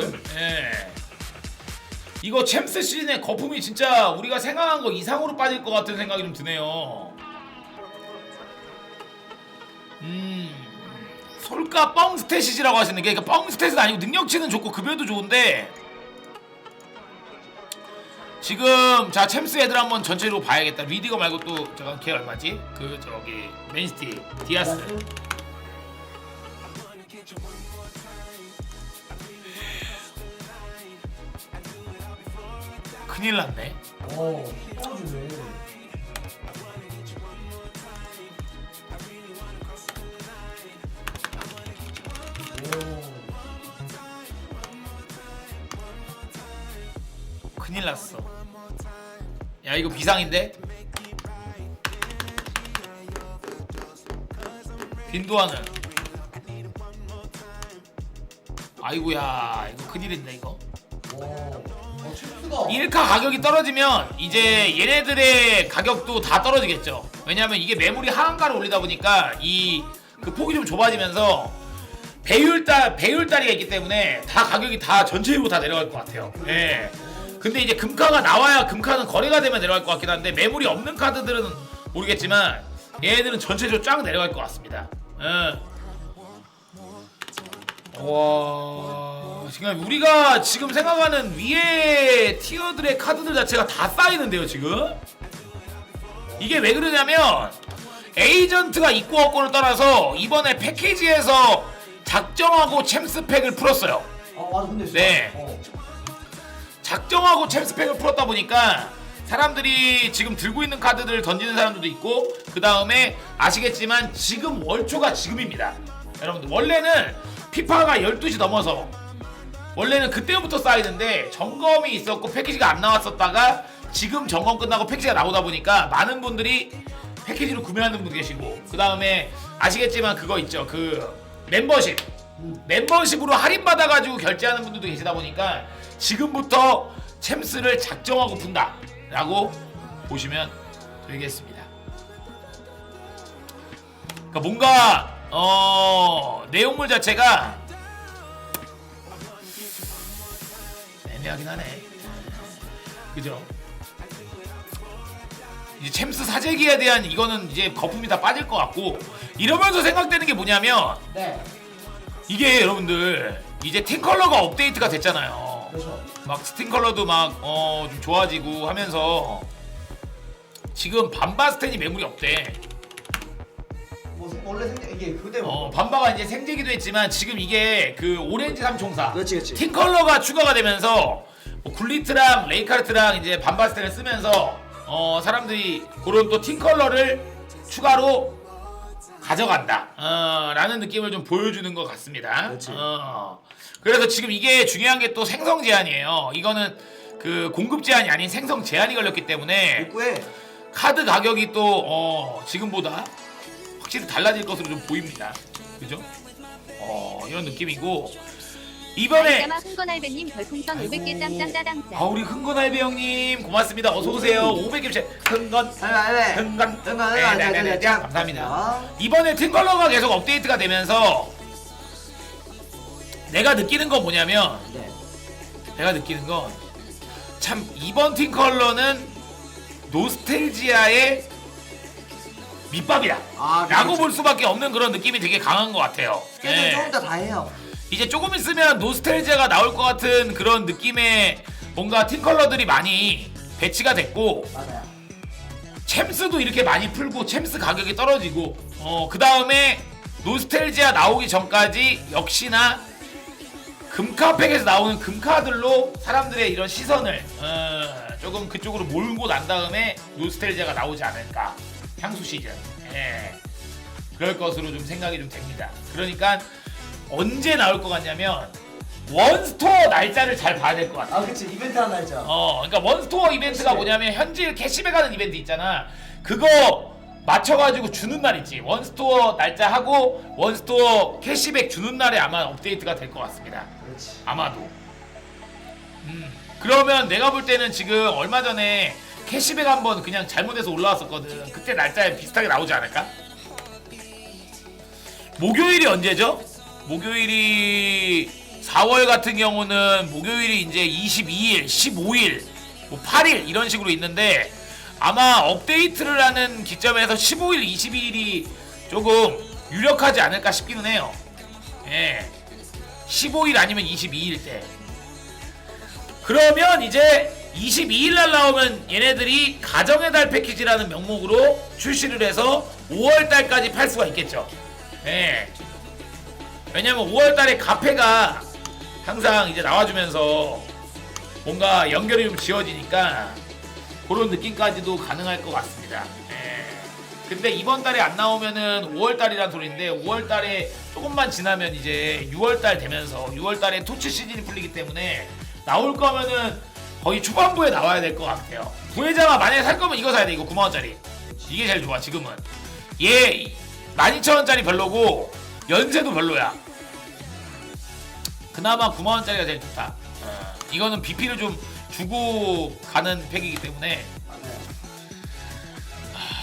여러분들. 예. 이거 챔스 시즌에 거품이 진짜 우리가 생각한 거 이상으로 빠질 것 같은 생각이 좀 드네요. 음. 솔까 뻥 스탯이지라고 하시는 게 그러니까 뻥 스탯은 아니고 능력치는 좋고 급여도 좋은데 지금 자 챔스 애들 한번 전체로 봐야겠다. 리디거 말고 또 제가 걔 얼마지? 그 저기 맨시티 디아스. 큰일 났네. 어, 뻥주네. 큰일 났어. 야 이거 비상인데? 빈도하는. 아이고야 이거 큰일인데 이거. 오, 1카 가격이 떨어지면 이제 얘네들의 가격도 다 떨어지겠죠. 왜냐하면 이게 매물이 하한가를 올리다 보니까 이 그 폭이 좀 좁아지면서 배율달 배율달이가 있기 때문에 다 가격이 다 전체적으로 다 내려갈 것 같아요. 예. 근데 이제 금카가 나와야 금카는 거래가 되면 내려갈 것 같긴 한데 매물이 없는 카드들은 모르겠지만 얘네들은 전체적으로 쫙 내려갈 것 같습니다. 예. 와 지금 우리가 지금 생각하는 위에 티어들의 카드들 자체가 다 쌓이는데요 지금 이게 왜 그러냐면 에이전트가 있고 없고를 떠나서 이번에 패키지에서 작정하고 챔스 팩을 풀었어요 아 맞아 근데 진짜 네. 어. 작정하고 챔스 팩을 풀었다 보니까 사람들이 지금 들고 있는 카드들을 던지는 사람들도 있고 그 다음에 아시겠지만 지금 월초가 지금입니다 여러분들 원래는 피파가 12시 넘어서 원래는 그때부터 쌓이는데 점검이 있었고 패키지가 안 나왔었다가 지금 점검 끝나고 패키지가 나오다 보니까 많은 분들이 패키지를 구매하는 분 계시고 그 다음에 아시겠지만 그거 있죠 그 멤버십 멤버십으로 할인 받아가지고 결제하는 분들도 계시다 보니까 지금부터 챔스를 작정하고 푼다 라고 보시면 되겠습니다. 그러니까 뭔가 어 내용물 자체가 애매하긴 하네. 그죠? 이제 챔스 사재기에 대한 이거는 이제 거품이 다 빠질 것 같고 이러면서 생각되는 게 뭐냐면 네 이게 여러분들 이제 팀 컬러가 업데이트가 됐잖아요. 그렇죠 막 스팀 컬러도 막 어 좀 좋아지고 하면서 지금 반바 스탠이 매물이 없대. 뭐 생- 원래 생각 이게 그대로 어 반바가 이제 생제기도 했지만 지금 이게 그 오렌지 삼총사 그렇지 그렇지 팀 컬러가 추가가 되면서 뭐 굴리트랑 레이카르트랑 이제 반바 스탠을 쓰면서 어 사람들이 그런 또 팀 컬러를 추가로 가져간다 어, 라는 느낌을 좀 보여주는 것 같습니다. 그렇지. 어, 그래서 지금 이게 중요한 게 또 생성 제한이에요. 이거는 그 공급 제한이 아닌 생성 제한이 걸렸기 때문에 입구에 카드 가격이 또 어, 지금보다 확실히 달라질 것으로 좀 보입니다. 그죠? 어, 이런 느낌이고 이번에 흥건알배님 별풍선 아이고. 500개 짬짬짜장짜 아 우리 흥건할배 형님 고맙습니다. 어서 오세요. 500개씩 흥건 흥건, 네, 흥건, 네, 네, 네, 흥건, 네, 흥건. 감사합니다. 아. 이번에 팀 컬러가 계속 업데이트가 되면서 내가 느끼는 건 뭐냐면 네 내가 느끼는 건 참 이번 팀 컬러는 노스텔지아의 밑밥이다. 아, 라고. 볼 수밖에 없는 그런 느낌이 되게 강한 것 같아요. 스케줄 예. 조금 더다 해요 이제 조금 있으면 노스텔지아가 나올 것 같은 그런 느낌의 뭔가 팀 컬러들이 많이 배치가 됐고 맞아요 챔스도 이렇게 많이 풀고 챔스 가격이 떨어지고 어 그 다음에 노스텔지아 나오기 전까지 역시나 금카팩에서 나오는 금카들로 사람들의 이런 시선을 어, 조금 그쪽으로 몰고 난 다음에 노스텔지아가 나오지 않을까 향수 시즌 예 그럴 것으로 좀 생각이 좀 됩니다 그러니까 언제 나올 것 같냐면 원스토어 날짜를 잘 봐야 될 것 같아요 아 그치 이벤트 하나 했죠 어, 그러니까 원스토어 이벤트가. 뭐냐면 현질 캐시백 하는 이벤트 있잖아. 그거 맞춰가지고 주는 날 있지. 원스토어 날짜 하고 원스토어 캐시백 주는 날에 아마 업데이트가 될 것 같습니다. 그렇지 아마도. 음. 그러면 내가 볼 때는 지금 얼마 전에 캐시백 한번 그냥 잘못해서 올라왔었거든. 그때 날짜에 비슷하게 나오지 않을까? 목요일이 언제죠? 목요일이 4월 같은 경우는 목요일이 이제 22일, 15일, 뭐 8일 이런 식으로 있는데 아마 업데이트를 하는 기점에서 15일, 22일이 조금 유력하지 않을까 싶기는 해요. 예. 15일 아니면 22일 때. 그러면 이제 22일 날 나오면 얘네들이 가정의 달 패키지라는 명목으로 출시를 해서 5월 달까지 팔 수가 있겠죠. 예. 왜냐면 5월 달에 카페가 항상 이제 나와주면서 뭔가 연결이 좀 지어지니까 그런 느낌까지도 가능할 것 같습니다. 예. 근데 이번 달에 안 나오면은 5월 달이란 소리인데 5월 달에 조금만 지나면 이제 6월 달 되면서 6월 달에 토치 시즌이 풀리기 때문에 나올 거면은 거의 초반부에 나와야 될 것 같아요. 부회장아 만약에 살 거면 이거 사야 돼 이거 9만 원짜리. 이게 제일 좋아 지금은. 얘 12,000원짜리 별로고 연세도 별로야. 그나마 9만 원짜리가 제일 좋다. 어, 이거는 BP를 좀 주고 가는 팩이기 때문에.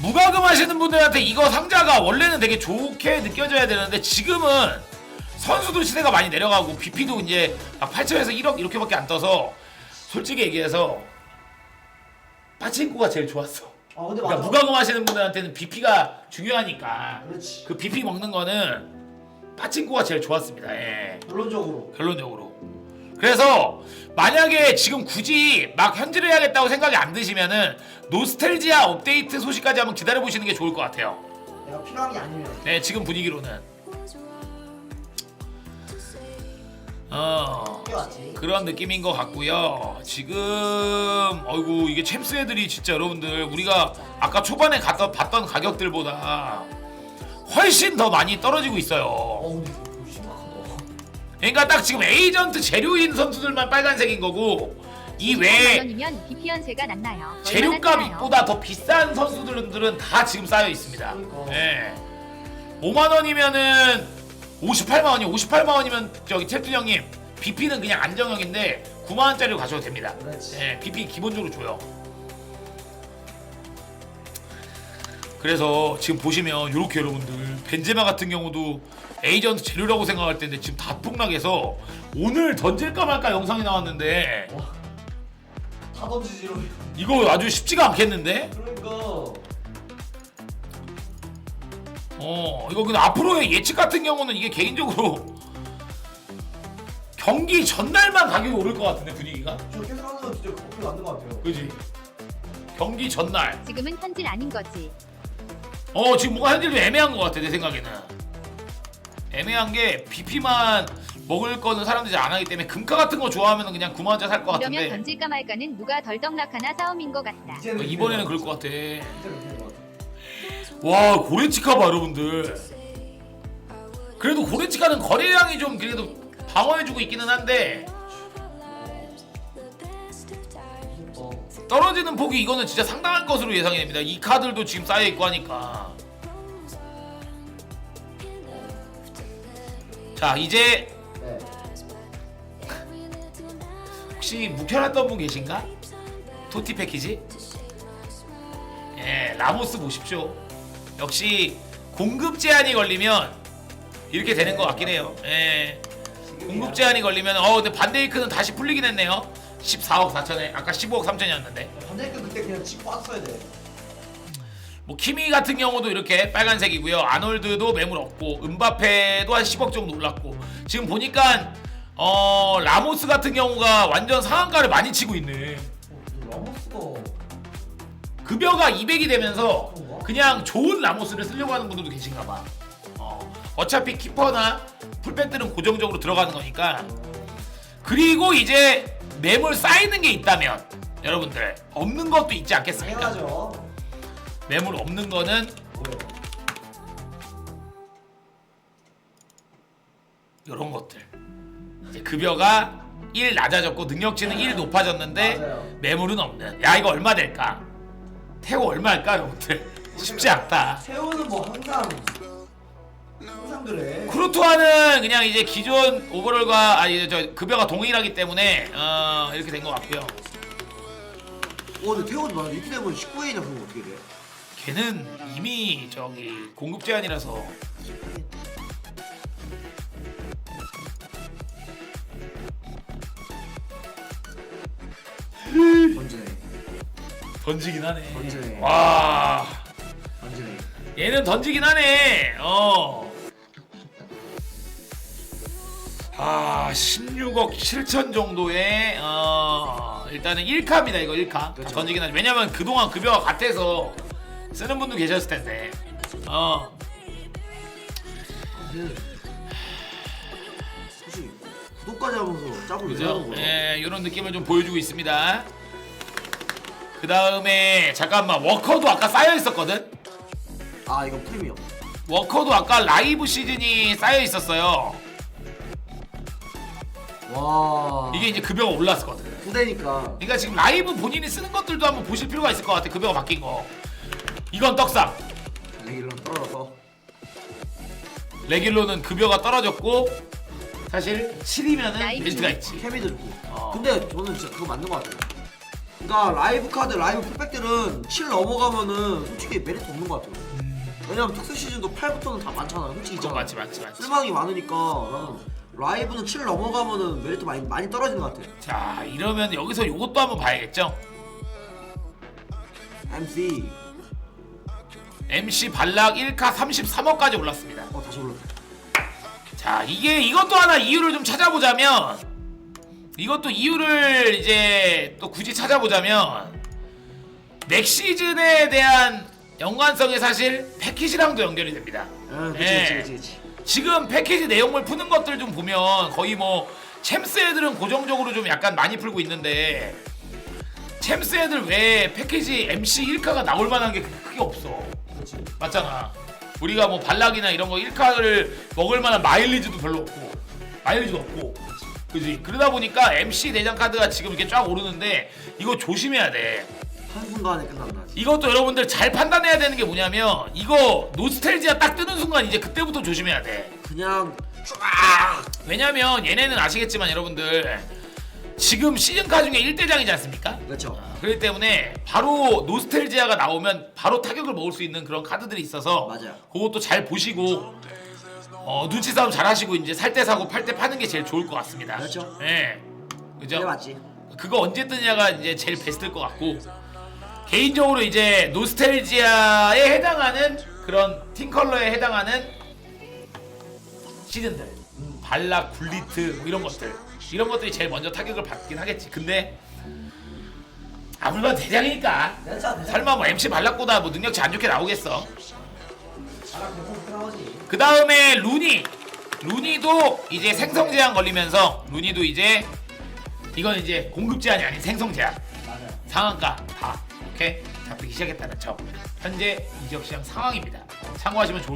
무과금 하시는 분들한테 이거 상자가 원래는 되게 좋게 느껴져야 되는데 지금은 선수들 시대가 많이 내려가고 BP도 이제 막 8천에서 1억 이렇게밖에 안 떠서 솔직히 얘기해서 파친코가 제일 좋았어. 아 근데 그러니까 맞아. 무과금 하시는 분들한테는 BP가 중요하니까 그렇지. 그 BP 먹는 거는 파친코가 제일 좋았습니다. 예. 결론적으로. 결론적으로. 그래서 만약에 지금 굳이 막 현질을 해야겠다고 생각이 안 드시면은 노스텔지아 업데이트 소식까지 한번 기다려 보시는 게 좋을 것 같아요. 내가 필요한 게 아니면. 네, 지금 분위기로는. 어. 그런 느낌인 것 같고요. 지금 어이구 이게 챔스 애들이 진짜 여러분들 우리가 아까 초반에 갔던 봤던 가격들보다 훨씬 더 많이 떨어지고 있어요. 어 근데 이거 심각하다. 그러니까 딱 지금 에이전트 재료인 선수들만 빨간색인 거고 이 외에 연세가? 재료값보다 더 비싼 선수들은 다 지금 쌓여 있습니다. 그러니까. 네. 5만 원이면은 58만 원이 58만 원이면 저기 채투 형님 BP는 그냥 안정형인데 9만 원짜리로 가셔도 됩니다. 그렇지. 네, BP 기본적으로 줘요. 그래서 지금 보시면 이렇게 여러분들 벤제마 같은 경우도 에이전트 재료라고 생각할 텐데 지금 다 폭락해서 오늘 던질까 말까 영상이 나왔는데 다 던지지로. 이거 아주 쉽지가 않겠는데? 그러니까. 어 이거 근데 앞으로의 예측 같은 경우는 이게 개인적으로 경기 전날만 가격이 오를 것 같은데 분위기가 저 계속 하는 건 진짜 그렇게 만든 것 같아요. 그지 경기 전날 지금은 현질 아닌 거지. 어 지금 뭔가 현질도 애매한 것 같아 내 생각에는 애매한 게 BP만 먹을 거는 사람들이 안 하기 때문에 금카 같은 거 좋아하면 그냥 9만 원짜리 살 것 이러면 같은데 던질까 말까는 누가 덜 떡락하나 싸움인 것 같다. 이제는 어, 이번에는 그럴 것 같아 같아. 와 고레치카 봐 여러분들 그래도 고레치카는 거래량이 좀 그래도 방어해주고 있기는 한데. 떨어지는 폭이 이거는 진짜 상당한 것으로 예상이 됩니다. 이 카드도 지금 쌓여 있고 하니까. 자 이제 네. 혹시 묵혀놨던 분 계신가? 토티 패키지? 예, 라모스 보십시오. 역시 공급 제한이 걸리면 이렇게 되는 것 같긴 해요. 예, 공급 제한이 걸리면 어 근데 반데이크는 다시 풀리긴 했네요. 14억 4천에 아까 15억 3천이었는데. 반대급 그때 그냥 치고 왔어야 돼. 뭐 키미 같은 경우도 이렇게 빨간색이고요. 아놀드도 매물 없고 은바페도 한 10억 정도 올랐고 지금 보니까 어 라모스 같은 경우가 완전 상한가를 많이 치고 있네. 어, 라모스가 급여가 200이 되면서? 그냥 좋은 라모스를 쓰려고 하는 분들도 계신가 봐. 어, 어차피 키퍼나 풀백들은 고정적으로 들어가는 거니까. 그리고 이제 매물 쌓이는 게 있다면 여러분들 없는 것도 있지 않겠습니까? 당연하죠. 매물 없는 거는? 이런 것들 이제 급여가 1 낮아졌고 능력치는 1 높아졌는데 맞아요. 매물은 없는 야 이거 얼마 될까 태고 얼마일까? 여러분들. 쉽지 않다. 세우는 뭐 항상 항상 그래. 크루토아는 그냥 이제 기존 오버롤과 아니 저 급여가 동일하기 때문에 어 이렇게 된 것 같고요. 어, 근데 태호도 나 이렇게 되면 19회냐 그럼 어떻게 돼? 걔는 이미 저기 공급 제한이라서 던지긴 하네. 던지네. 와 완전히. 얘는 던지긴 하네. 어. 아 16억 7천 정도의 어 일단은 1카입니다 이거 1카 그렇죠. 던지긴 하죠 왜냐면 그동안 급여가 같아서 쓰는 분도 계셨을 텐데 어 네. 솔직히 구독까지 하면서 왜 그죠? 예, 이런 느낌을 좀 보여주고 있습니다. 그 다음에 잠깐만 워커도 아까 쌓여 있었거든. 아 이거 프리미엄. 워커도 아까 라이브 시즌이 쌓여 있었어요. 와. 이게 이제 급여가 올랐거든. 부대니까. 그러니까 지금 라이브 본인이 쓰는 것들도 한번 보실 필요가 있을 것 같아. 급여가 바뀐 거. 이건 떡상. 레길로 떨어져서. 레길로는 급여가 떨어졌고 사실 7이면은 라이브. 베스트가 있지. 케미도 있고. 어. 근데 저는 진짜 그거 맞는 것 같아요. 그러니까 라이브 카드, 라이브 풀백들은 7 넘어가면은 솔직히 메리트 없는 것 같아요. 왜냐면 특수 시즌도 8부터는 다 많잖아요. 솔직히 그건 있잖아. 맞지 맞지 맞지. 쓸망이 많으니까 나는 라이브는 7 넘어가면은 메리트 많이 많이 떨어지는 것 같아요. 자 이러면 여기서 이것도 한번 봐야겠죠. MC. MC 발락 1카 33억까지 올랐습니다. 어 다시 올랐다. 자 이게 이것도 하나 이유를 좀 찾아보자면 이것도 이유를 이제 또 굳이 찾아보자면 넥 시즌에 대한 연관성이 사실 패키지랑도 연결이 됩니다. 아, 그치, 예. 그치, 그치, 그치. 지금 패키지 내용물 푸는 것들 좀 보면 거의 뭐 챔스 애들은 고정적으로 좀 약간 많이 풀고 있는데 챔스 애들 외에 패키지 MC 1카가 나올 만한 게 크게 없어. 그치. 맞잖아. 우리가 뭐 발락이나 이런 거 1카를 먹을 만한 마일리지도 별로 없고 마일리지가 없고 그지 그러다 보니까 MC 내장 카드가 지금 이렇게 쫙 오르는데 이거 조심해야 돼 한순간에 끝난다. 이것도 여러분들 잘 판단해야 되는 게 뭐냐면 이거 노스텔지아 딱 뜨는 순간 이제 그때부터 조심해야 돼 그냥 왜냐면 얘네는 아시겠지만 여러분들 지금 시즌카 중에 1대장이지 않습니까? 그렇죠. 아, 그렇기 때문에 바로 노스텔지아가 나오면 바로 타격을 먹을 수 있는 그런 카드들이 있어서 맞아요. 그것도 잘 보시고 어, 눈치 싸움 잘 하시고 이제 살 때 사고 팔 때 파는 게 제일 좋을 것 같습니다. 그렇죠. 네. 그죠? 그게 맞지. 그거 언제 뜨냐가 이제 제일 베스트일 것 같고 개인적으로 이제 노스텔지아에 해당하는 그런 팀컬러에 해당하는 시즌들 음, 발락, 굴리트 뭐 이런 것들 이런 것들이 제일 먼저 타격을 받긴 하겠지 근데 아무래도 대장이니까 괜찮아 설마 뭐 MC 발락보다 뭐 능력치 안 좋게 나오겠어 잘하고 대폭 나오지 그 다음에 루니. 루니도 이제 생성 제한 걸리면서 루니도 이제 이건 이제 공급 제한이 아닌 생성 제한. 맞아 상한가 다 이렇게 잡히기 시작했다는 점. 현재 이적 시장 상황입니다. 참고하시면 좋을